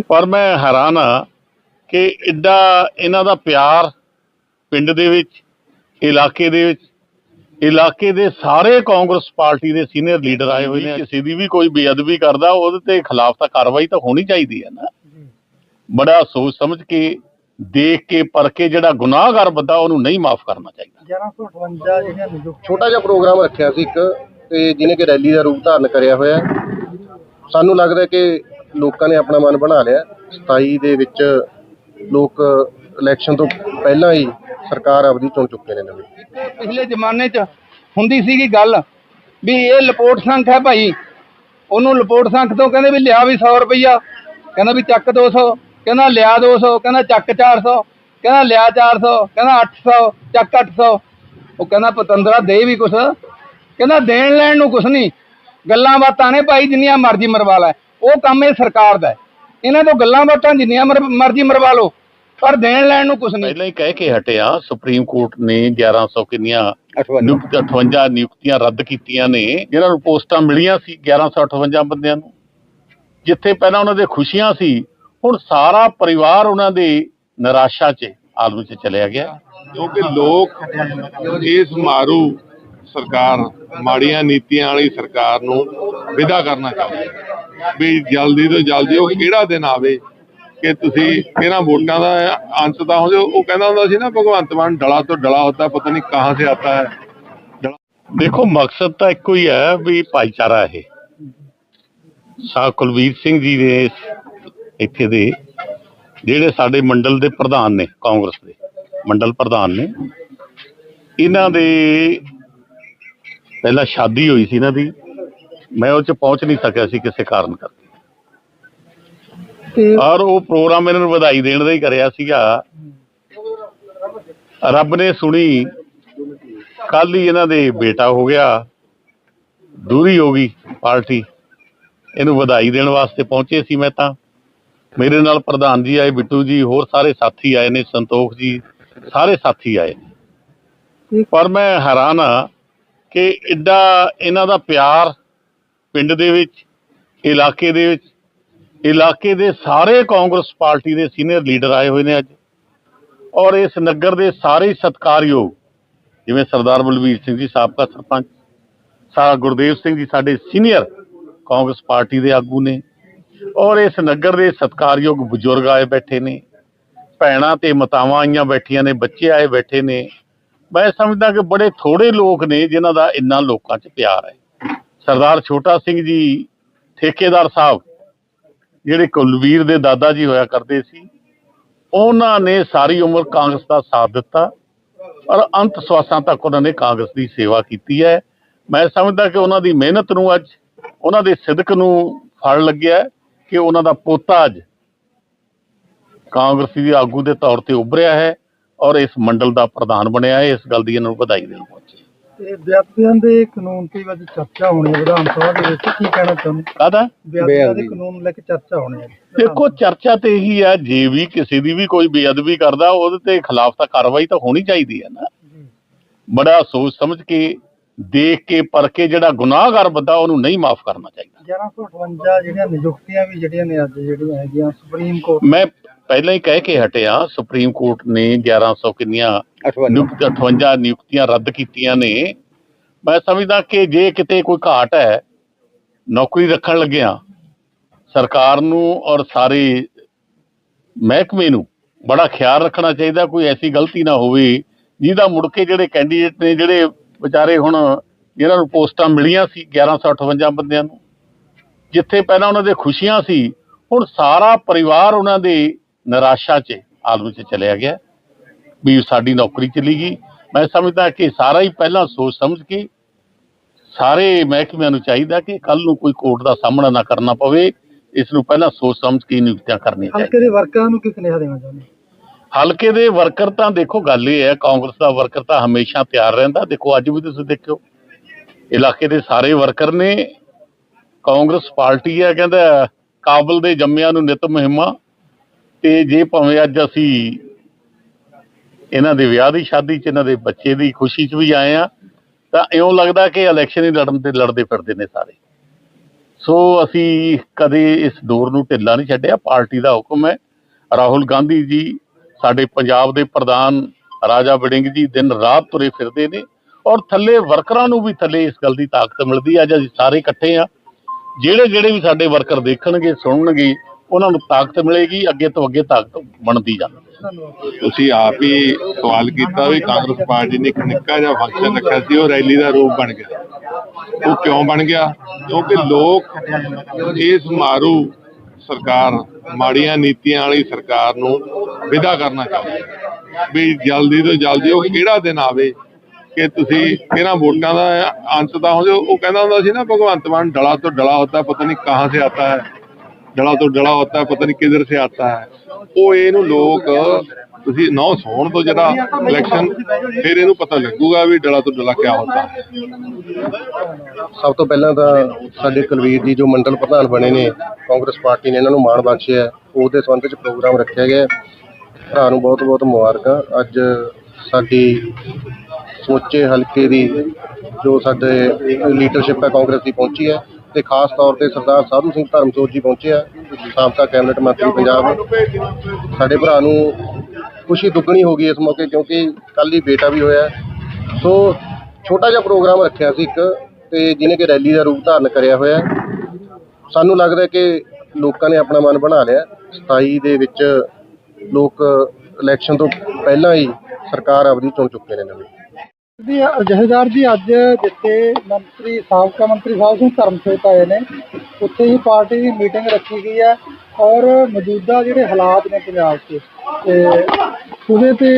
ਪਰ ਮੈਂ ਹੈਰਾਨ ਆ ਕਿ ਐਡਾ ਇਹਨਾਂ ਦਾ ਪਿਆਰ ਪਿੰਡ ਦੇ ਵਿੱਚ ਇਲਾਕੇ ਦੇ ਵਿੱਚ ਇਲਾਕੇ ਦੇ ਸਾਰੇ ਕਾਂਗਰਸ ਪਾਰਟੀ ਦੇ ਸੀਨੀਅਰ ਲੀਡਰ ਆਏ ਹੋਏ ਨੇ ਕਿਸੇ ਦੀ ਵੀ ਕੋਈ ਬੇਅਦਬੀ ਕਰਦਾ ਉਹਦੇ ਤੇ ਖਿਲਾਫ ਤਾਂ ਕਾਰਵਾਈ ਤਾਂ ਹੋਣੀ ਚਾਹੀਦੀ ਹੈ ਨਾ ਬੜਾ ਸੋਚ ਸਮਝ ਕੇ ਦੇਖ ਕੇ ਪਰਖ ਕੇ ਜਿਹੜਾ ਗੁਨਾਹਗਾਰ ਬੰਦਾ ਉਹਨੂੰ ਨਹੀਂ ਮਾਫ ਕਰਨਾ ਚਾਹੀਦਾ 1158 ਜਿਹੜੀਆਂ ਨਿਯੁਕਤ ਛੋਟਾ ਜਿਹਾ ਪ੍ਰੋਗਰਾਮ ਰੱਖਿਆ ਸੀ ਇੱਕ ਤੇ ਜਿਹਨੇ ਕਿ ਰੈਲੀ ਦਾ ਰੂਪ ਧਾਰਨ ਕਰਿਆ ਹੋਇਆ। ਸਾਨੂੰ ਲੱਗਦਾ ਕਿ ਲੋਕਾਂ ਨੇ ਆਪਣਾ ਮਨ ਬਣਾ ਲਿਆ। 27 ਦੇ ਵਿੱਚ ਲੋਕ ਇਲੈਕਸ਼ਨ ਤੋਂ ਪਹਿਲਾਂ ਹੀ ਸਰਕਾਰ ਆਪਦੀ ਚੁਣ ਚੁੱਕੇ ਨੇ ਨਵੀਂ। ਪਿਛਲੇ ਜ਼ਮਾਨੇ 'ਚ ਹੁੰਦੀ ਸੀਗੀ ਗੱਲ ਵੀ ਇਹ ਲਪੋਟ ਸੰਖ ਹੈ ਭਾਈ। ਉਹਨੂੰ ਲਪੋਟ ਸੰਖ ਤੋਂ ਕਹਿੰਦੇ ਵੀ ਲਿਆ ਵੀ 100 ਰੁਪਈਆ। ਕਹਿੰਦਾ ਵੀ ਚੱਕ 200 ਕਹਿੰਦਾ ਲਿਆ 200 ਕਹਿੰਦਾ ਚੱਕ 400 ਕਹਿੰਦਾ ਲਿਆ 400 ਕਹਿੰਦਾ 800 ਚੱਕ 800 ਉਹ ਕਹਿੰਦਾ ਪਤੰਦਰਾ ਦੇ ਵੀ ਕੁਛ। ਕਹਿੰਦਾ ਦੇਣ ਲੈਣ ਨੂੰ ਕੁਛ ਨਹੀਂ। ਗੱਲਾਂ ਬਾਤਾਂ ਨੇ ਭਾਈ, ਜਿੰਨੀਆਂ ਮਰਜ਼ੀ ਮਰਵਾ ਲੈ। ਉਹ ਕੰਮ ਇਹ ਸਰਕਾਰ ਦਾ ਹੈ। ਇਹਨਾਂ ਤੋਂ ਗੱਲਾਂ ਬਾਤਾਂ ਜਿੰਨੀਆਂ ਮਰ- ਮਰਜ਼ੀ ਮਰਵਾ ਲਓ ਪਰ ਦੇਣ ਲੈਣ ਨੂੰ ਕੁਛ ਨਹੀਂ। ਪਹਿਲਾਂ ਹੀ ਕਹਿ ਕੇ ਹਟਿਆ ਸੁਪਰੀਮ ਕੋਰਟ ਨੇ 1100 ਕਿੰਨੀਆਂ ਨਿਯੁਕਤ 58 ਨਿਯੁਕਤੀਆਂ ਰੱਦ ਕੀਤੀਆਂ ਨੇ ਜਿਹਨਾਂ ਨੂੰ ਪੋਸਟਾਂ ਮਿਲੀਆਂ ਸੀ 1158 ਬੰਦਿਆਂ ਨੂੰ। ਜਿੱਥੇ ਪਹਿਲਾਂ ਉਹਨਾਂ ਦੇ ਖੁਸ਼ੀਆਂ ਸੀ ਹੁਣ ਸਾਰਾ ਪਰਿਵਾਰ ਉਹਨਾਂ ਦੇ ਨਿਰਾਸ਼ਾ 'ਚ ਆਲਮ 'ਚ ਚਲਿਆ ਗਿਆ। ਕਿਉਂਕਿ ਲੋਕ ਇਸ ਮਾਰੂ ਸਰਕਾਰ ਮਾੜੀਆਂ ਨੀਤੀਆਂ ਵਾਲੀ ਸਰਕਾਰ ਨੂੰ ਵਿਦਾ ਕਰਨਾ ਚਾਹੁੰਦੇ ਵੀ ਜਲਦੀ ਤੋਂ ਜਲਦੀ ਉਹ ਕਿਹੜਾ ਦਿਨ ਆਵੇ ਕਿ ਤੁਸੀਂ ਇਹਨਾਂ ਵੋਟਾਂ ਦਾ ਅੰਤ ਤਾਂ ਹੋ ਜਾਓ। ਉਹ ਕਹਿੰਦਾ ਹੁੰਦਾ ਸੀ ਨਾ, ਭਗਵੰਤ ਮਾਨ ਡਲਾ ਤੋਂ ਡਲਾ ਹੁੰਦਾ, ਪਤਾ ਨਹੀਂ ਕਹਾਂ ਸੇ ਆਤਾ ਹੈ। ਦੇਖੋ, ਮਕਸਦ ਤਾਂ ਇੱਕੋ ਹੀ ਹੈ ਵੀ ਭਾਈਚਾਰਾ ਇਹ। ਸਾਹ ਕੁਲਵੀਰ ਸਿੰਘ ਜੀ ਦੇ ਇੱਥੇ ਦੇ ਜਿਹੜੇ ਸਾਡੇ ਮੰਡਲ ਦੇ ਪ੍ਰਧਾਨ ਨੇ, ਕਾਂਗਰਸ ਦੇ ਮੰਡਲ ਪ੍ਰਧਾਨ ਨੇ, ਇਹਨਾਂ ਦੇ ਪਹਿਲਾਂ ਸ਼ਾਦੀ ਹੋਈ ਸੀ ਇਹਨਾਂ ਦੀ। ਮੈਂ ਉਹ ਚ ਪਹੁੰਚ ਨਹੀਂ ਸਕਿਆ ਸੀ ਕਿਸੇ ਕਾਰਨ ਕਰਕੇ। ਔਰ ਉਹ ਪ੍ਰੋਗਰਾਮ ਇਹਨਾਂ ਨੂੰ ਵਧਾਈ ਦੇਣ ਦਾ ਹੀ ਕਰਿਆ ਸੀਗਾ। ਰੱਬ ਨੇ ਸੁਣੀ ਕੱਲ ਹੀ ਇਹਨਾਂ ਦੇ ਬੇਟਾ ਹੋ ਗਿਆ ਦੂਰੀ ਹੋ ਗਈ ਪਾਰਟੀ। ਇਹਨੂੰ ਵਧਾਈ ਦੇਣ ਵਾਸਤੇ ਪਹੁੰਚੇ ਸੀ ਮੈਂ ਤਾਂ। ਮੇਰੇ ਨਾਲ ਪ੍ਰਧਾਨ ਜੀ ਆਏ ਬਿੱਟੂ ਜੀ ਹੋਰ ਸਾਰੇ ਸਾਥੀ ਆਏ ਨੇ ਸੰਤੋਖ ਜੀ ਸਾਰੇ ਸਾਥੀ ਆਏ ਨੇ। ਪਰ ਮੈਂ ਹੈਰਾਨ ਆ ਕਿ ਐਡਾ ਇਹਨਾਂ ਦਾ ਪਿਆਰ ਪਿੰਡ ਦੇ ਵਿੱਚ, ਇਲਾਕੇ ਦੇ ਵਿੱਚ, ਇਲਾਕੇ ਦੇ ਸਾਰੇ ਕਾਂਗਰਸ ਪਾਰਟੀ ਦੇ ਸੀਨੀਅਰ ਲੀਡਰ ਆਏ ਹੋਏ ਨੇ ਅੱਜ। ਔਰ ਇਸ ਨਗਰ ਦੇ ਸਾਰੇ ਹੀ ਸਤਿਕਾਰਯੋਗ, ਜਿਵੇਂ ਸਰਦਾਰ ਬਲਵੀਰ ਸਿੰਘ ਜੀ, ਸਾਬਕਾ ਸਰਪੰਚ, ਸਾਰਾ ਗੁਰਦੇਵ ਸਿੰਘ ਜੀ ਸਾਡੇ ਸੀਨੀਅਰ ਕਾਂਗਰਸ ਪਾਰਟੀ ਦੇ ਆਗੂ ਨੇ। ਔਰ ਇਸ ਨਗਰ ਦੇ ਸਤਿਕਾਰਯੋਗ ਬਜ਼ੁਰਗ ਆਏ ਬੈਠੇ ਨੇ। ਭੈਣਾਂ ਤੇ ਮਾਤਾਵਾਂ ਆਈਆਂ ਬੈਠੀਆਂ ਨੇ, ਬੱਚੇ ਆਏ ਬੈਠੇ ਨੇ। ਮੈਂ ਸਮਝਦਾ ਕਿ ਬੜੇ ਥੋੜੇ ਲੋਕ ਨੇ ਜਿਨ੍ਹਾਂ ਦਾ ਇੰਨਾ ਲੋਕਾਂ 'ਚ ਪਿਆਰ ਹੈ। ਸਰਦਾਰ ਛੋਟਾ ਸਿੰਘ ਜੀ ਠੇਕੇਦਾਰ ਸਾਹਿਬ, ਜਿਹੜੇ ਕੁਲਵੀਰ ਦੇ ਦਾਦਾ ਜੀ ਹੋਇਆ ਕਰਦੇ ਸੀ, ਉਹਨਾਂ ਨੇ ਸਾਰੀ ਉਮਰ ਕਾਂਗਰਸ ਦਾ ਸਾਥ ਦਿੱਤਾ ਔਰ ਅੰਤ ਸਵਾਸਾਂ ਤੱਕ ਉਹਨਾਂ ਨੇ ਕਾਂਗਰਸ ਦੀ ਸੇਵਾ ਕੀਤੀ ਹੈ। ਮੈਂ ਸਮਝਦਾ ਕਿ ਉਹਨਾਂ ਦੀ ਮਿਹਨਤ ਨੂੰ ਅੱਜ ਉਹਨਾਂ ਦੇ ਸਿਦਕ ਨੂੰ ਫਲ ਲੱਗਿਆ ਕਿ ਉਹਨਾਂ ਦਾ ਪੋਤਾ ਅੱਜ ਕਾਂਗਰਸੀ ਦੀ ਆਗੂ ਦੇ ਤੌਰ ਤੇ ਉੱਭਰਿਆ ਹੈ ਔਰ ਇਸ ਮੰਡਲ ਦਾ ਪ੍ਰਧਾਨ ਬਣਿਆ ਹੈ। ਇਸ ਗੱਲ ਦੀ ਇਹਨਾਂ ਨੂੰ ਵਧਾਈ ਦੇਣ ਪਹੁੰਚੀ। ਤੇ ਵਿਅਕਤੀਆਂ ਦੇ ਕਾਨੂੰਨ ਤੇ ਅੱਜ ਚਰਚਾ ਹੋਣੀ ਹੈ ਵਿਧਾਨ ਸਭਾ ਦੇ ਵਿੱਚ। ਕੀ ਕਹਿਣਾ ਚਾਹੁੰਦੇ? ਕਾਹਦਾ? ਵਿਅਕਤੀਆਂ ਦੇ ਕਾਨੂੰਨ ਲੈ ਕੇ ਚਰਚਾ ਹੋਣੀ ਹੈ। ਦੇਖੋ ਚਰਚਾ ਤੇ ਇਹੀ ਹੈ ਜੇ ਵੀ ਕਿਸੇ ਦੀ ਵੀ ਕੋਈ ਬੇਅਦਬੀ ਕਰਦਾ ਉਹਦੇ ਤੇ ਖਿਲਾਫ ਤਾਂ ਕਾਰਵਾਈ ਤਾਂ ਹੋਣੀ ਚਾਹੀਦੀ ਹੈ ਨਾ। ਬੜਾ ਸੋਚ ਸਮਝ ਕੇ ਦੇਖ ਕੇ ਪਰਖ ਕੇ ਜਿਹੜਾ ਗੁਨਾਹਗਾਰ ਬੰਦਾ ਉਹਨੂੰ ਨਹੀਂ ਮਾਫ ਕਰਨਾ ਚਾਹੀਦਾ। 1158 ਜਿਹੜੀਆਂ ਨਿਯੁਕਤੀਆਂ ਵੀ ਜਿਹੜੀਆਂ ਨੇ ਅੱਜ ਜਿਹੜੀਆਂ ਹੈਗੀਆਂ ਸੁਪਰੀਮ ਕੋਰਟ ਮੈਂ ਪਹਿਲਾਂ ਹੀ ਕਹਿ ਕੇ ਹਟਿਆ ਸੁਪਰੀਮ ਕੋਰਟ ਨੇ 1100 ਕਿੰਨੀਆਂ ਨਿਯੁਕਤ 58 ਨਿਯੁਕਤੀਆਂ ਰੱਦ ਕੀਤੀਆਂ ਨੇ। ਮੈਂ ਸਮਝਦਾ ਕਿ ਜੇ ਕਿਤੇ ਕੋਈ ਘਾਟ ਹੈ ਨੌਕਰੀ ਰੱਖਣ ਲੱਗਿਆ ਸਰਕਾਰ ਨੂੰ ਔਰ ਸਾਰੇ ਮਹਿਕਮੇ ਨੂੰ ਬੜਾ ਖਿਆਲ ਰੱਖਣਾ ਚਾਹੀਦਾ ਕੋਈ ਐਸੀ ਗਲਤੀ ਨਾ ਹੋਵੇ ਜਿਹਦਾ ਮੁੜ ਕੇ ਜਿਹੜੇ ਕੈਂਡੀਡੇਟ ਨੇ ਜਿਹੜੇ ਵਿਚਾਰੇ ਹੁਣ ਜਿਹਨਾਂ ਨੂੰ ਪੋਸਟਾਂ ਮਿਲੀਆਂ ਸੀ 1158 ਬੰਦਿਆਂ ਨੂੰ ਜਿੱਥੇ ਪਹਿਲਾਂ ਉਹਨਾਂ ਦੇ ਖੁਸ਼ੀਆਂ ਸੀ ਹੁਣ ਸਾਰਾ ਪਰਿਵਾਰ ਉਹਨਾਂ ਦੇ ਨਿਰਾਸ਼ਾ 'ਚ ਆਲਮ 'ਚ ਚਲਿਆ ਗਿਆ ਵੀ ਸਾਡੀ ਨੌਕਰੀ ਚਲੀ ਗਈ। ਮੈਂ ਸਮਝਦਾ ਕਿ ਸਾਰਾ ਹੀ ਪਹਿਲਾਂ ਸੋਚ ਸਮਝ ਕੇ ਸਾਰੇ ਮਹਿਕਮਿਆਂ ਨੂੰ ਚਾਹੀਦਾ ਕਿ ਕੱਲ ਨੂੰ ਕੋਈ ਕੋਰਟ ਦਾ ਸਾਹਮਣਾ ਨਾ ਕਰਨਾ ਪਵੇ। ਇਸ ਨੂੰ ਪਹਿਲਾਂ ਸੋਚ ਸਮਝ ਕੇ ਨਿਯੁਕਤੀਆਂ ਕਰਨੀਆਂ ਹਲਕੇ ਚਾਹੀਦੀਆਂ ਦੇ ਵਰਕਰਾਂ ਨੂੰ ਕੀ ਸੁਨੇਹਾ ਦੇਣਾ ਚਾਹੁੰਦੇ ਹਲਕੇ ਦੇ ਵਰਕਰ ਤਾਂ ਦੇਖੋ ਗੱਲ ਇਹ ਹੈ ਕਾਂਗਰਸ ਦਾ ਵਰਕਰ ਤਾਂ ਹਮੇਸ਼ਾ ਤਿਆਰ ਰਹਿੰਦਾ। ਦੇਖੋ ਅੱਜ ਵੀ ਤੁਸੀਂ ਦੇਖਿਓ ਇਲਾਕੇ ਦੇ ਸਾਰੇ ਵਰਕਰ ਨੇ ਕਾਂਗਰਸ ਪਾਰਟੀ ਹੈ ਕਹਿੰਦਾ ਕਾਬਲ ਦੇ ਜੰਮਿਆਂ ਨੂੰ ਨਿਤ ਮੁਹਿੰਮਾਂ ਤੇ ਜੇ ਭਾਵੇਂ ਅੱਜ ਅਸੀਂ ਇਹਨਾਂ ਦੇ ਵਿਆਹ ਦੀ ਸ਼ਾਦੀ 'ਚ, ਇਹਨਾਂ ਦੇ ਬੱਚੇ ਦੀ ਖੁਸ਼ੀ 'ਚ ਵੀ ਆਏ ਆ ਤਾਂ ਇਉਂ ਲੱਗਦਾ ਕਿ ਇਲੈਕਸ਼ਨ ਹੀ ਲੜਨ ਤੇ ਲੜਦੇ ਫਿਰਦੇ ਨੇ ਸਾਰੇ। ਸੋ ਅਸੀਂ ਕਦੇ ਇਸ ਦੌਰ ਨੂੰ ਢਿੱਲਾ ਨਹੀਂ ਛੱਡਿਆ। ਪਾਰਟੀ ਦਾ ਹੁਕਮ ਹੈ। ਰਾਹੁਲ ਗਾਂਧੀ ਜੀ, ਸਾਡੇ ਪੰਜਾਬ ਦੇ ਪ੍ਰਧਾਨ ਰਾਜਾ ਵੜਿੰਗ ਜੀ ਦਿਨ ਰਾਤ ਤੁਰੇ ਫਿਰਦੇ ਨੇ ਔਰ ਥੱਲੇ ਵਰਕਰਾਂ ਨੂੰ ਵੀ ਥੱਲੇ ਇਸ ਗੱਲ ਦੀ ਤਾਕਤ ਮਿਲਦੀ ਹੈ। ਅੱਜ ਅਸੀਂ ਸਾਰੇ ਇਕੱਠੇ ਆ ਜਿਹੜੇ ਜਿਹੜੇ ਵੀ ਸਾਡੇ ਵਰਕਰ ਦੇਖਣਗੇ, ਸੁਣਨਗੇ ਉਹਨਾਂ ਨੂੰ ਤਾਕਤ ਮਿਲੇਗੀ, ਅੱਗੇ ਤੋਂ ਅੱਗੇ ਤਾਕਤ ਬਣਦੀ ਜਾਵੇ ਤੁਸੀਂ ਆਪ ਹੀ ਸਵਾਲ ਕੀਤਾ ਵੀ ਕਾਂਗਰਸ ਪਾਰਟੀ ਨੇ ਇੱਕ ਨਿੱਕਾ ਜਿਹਾ ਫੰਕਸ਼ਨ ਰੱਖਿਆ ਸੀ, ਉਹ ਰੈਲੀ ਦਾ ਰੂਪ ਬਣ ਗਿਆ। ਉਹ ਕਿਉਂ ਬਣ ਗਿਆ? ਕਿਉਂਕਿ ਲੋਕ ਇਸ ਮਾਰੂ ਸਰਕਾਰ, ਮਾੜੀਆਂ ਨੀਤੀਆਂ ਵਾਲੀ ਸਰਕਾਰ ਨੂੰ ਵਿਦਾ ਕਰਨਾ ਚਾਹੁੰਦੇ ਵੀ ਜਲਦੀ ਤੋਂ ਜਲਦੀ ਉਹ ਕਿਹੜਾ ਦਿਨ ਆਵੇ ਕਿ ਤੁਸੀਂ ਇਹਨਾਂ ਵੋਟਾਂ ਦਾ ਅੰਤ ਤਾਂ ਹੋ ਜਾਓ। ਉਹ ਕਹਿੰਦਾ ਹੁੰਦਾ ਸੀ ਨਾ, ਭਗਵੰਤ ਮਾਨ ਡਲਾ ਤੋਂ ਡਲਾ ਹੋਤਾ ਪਤਾ ਨਹੀਂ ਕਹਾਂ ਸੇ ਆਤਾ ਹੈ। ਡਲਾ ਤੋਂ ਡਲਾ ਹੋਤਾ ਹੈ, ਪਤਾ ਨਹੀਂ ਕਿਧਰ ਸੇ ਆਤਾ ਹੈ। ਉਹ ਇਹਨੂੰ ਲੋਕ, ਤੁਸੀਂ ਨੌ ਸੌਣ ਤੋਂ ਜਿਹੜਾ ਇਲੈਕਸ਼ਨ ਫਿਰ ਇਹਨੂੰ ਪਤਾ ਲੱਗੂਗਾ ਵੀ ਡਲਾ ਤੋਂ ਡਲਾ ਕਿਆ ਹੁੰਦਾ ਸਭ ਤੋਂ ਪਹਿਲਾਂ ਤਾਂ ਸਾਡੇ ਕੁਲਵੀਰ ਜੀ ਜੋ ਮੰਡਲ ਪ੍ਰਧਾਨ ਬਣੇ ਨੇ, ਕਾਂਗਰਸ ਪਾਰਟੀ ਨੇ ਇਹਨਾਂ ਨੂੰ ਮਾਣ ਬਖਸ਼ਿਆ ਉਹਦੇ ਸੰਬੰਧ ਵਿੱਚ ਪ੍ਰੋਗਰਾਮ ਰੱਖਿਆ ਗਿਆ ਹੈ। ਭਰਾ ਨੂੰ ਬਹੁਤ ਬਹੁਤ ਮੁਬਾਰਕਾਂ। ਅੱਜ ਸਾਡੀ ਸਮੁੱਚੇ ਹਲਕੇ ਦੀ ਜੋ ਸਾਡੇ ਲੀਡਰਸ਼ਿਪ ਹੈ ਕਾਂਗਰਸ ਦੀ ਪਹੁੰਚੀ ਹੈ। ਤੇ ਖਾਸ ਤੌਰ ਤੇ ਸਰਦਾਰ ਸਾਧੂ ਸਿੰਘ ਧਰਮਸੋਤ ਜੀ ਪਹੁੰਚੇ ਆ, ਸਾਬਕਾ ਕੈਬਨਿਟ ਮੰਤਰੀ ਪੰਜਾਬ। ਸਾਡੇ ਭਰਾ ਨੂੰ ਖੁਸ਼ੀ ਦੁੱਗਣੀ ਹੋ ਗਈ ਇਸ ਮੌਕੇ ਕਿਉਂਕਿ ਕੱਲ੍ਹ ਹੀ ਬੇਟਾ ਵੀ ਹੋਇਆ। ਸੋ ਛੋਟਾ ਜਿਹਾ ਪ੍ਰੋਗਰਾਮ ਰੱਖਿਆ ਸੀ ਇੱਕ ਤੇ ਜਿਹਨੇ ਕਿ ਰੈਲੀ ਦਾ ਰੂਪ ਧਾਰਨ ਕਰਿਆ ਹੋਇਆ। ਸਾਨੂੰ ਲੱਗਦਾ ਕਿ ਲੋਕਾਂ ਨੇ ਆਪਣਾ ਮਨ ਬਣਾ ਲਿਆ। 27 ਦੇ ਵਿੱਚ ਲੋਕ ਇਲੈਕਸ਼ਨ ਤੋਂ ਪਹਿਲਾਂ ਹੀ ਸਰਕਾਰ ਆਪਦੀ ਚੁਣ ਚੁੱਕੇ ਨੇ ਨਵੀਂ। ਜੀ ਜਹੇਦਾਰ ਜੀ ਅੱਜ ਜਿੱਥੇ ਮੰਤਰੀ, ਸਾਬਕਾ ਮੰਤਰੀ ਸਾਹਿਬ ਸਿੰਘ ਧਰਮਸੋਤ ਆਏ ਨੇ, ਉੱਥੇ ਹੀ ਪਾਰਟੀ ਦੀ ਮੀਟਿੰਗ ਰੱਖੀ ਗਈ ਹੈ ਔਰ ਮੌਜੂਦਾ ਜਿਹੜੇ ਹਾਲਾਤ ਨੇ ਪੰਜਾਬ 'ਚ, ਤੇ ਉਹਦੇ ਤੇ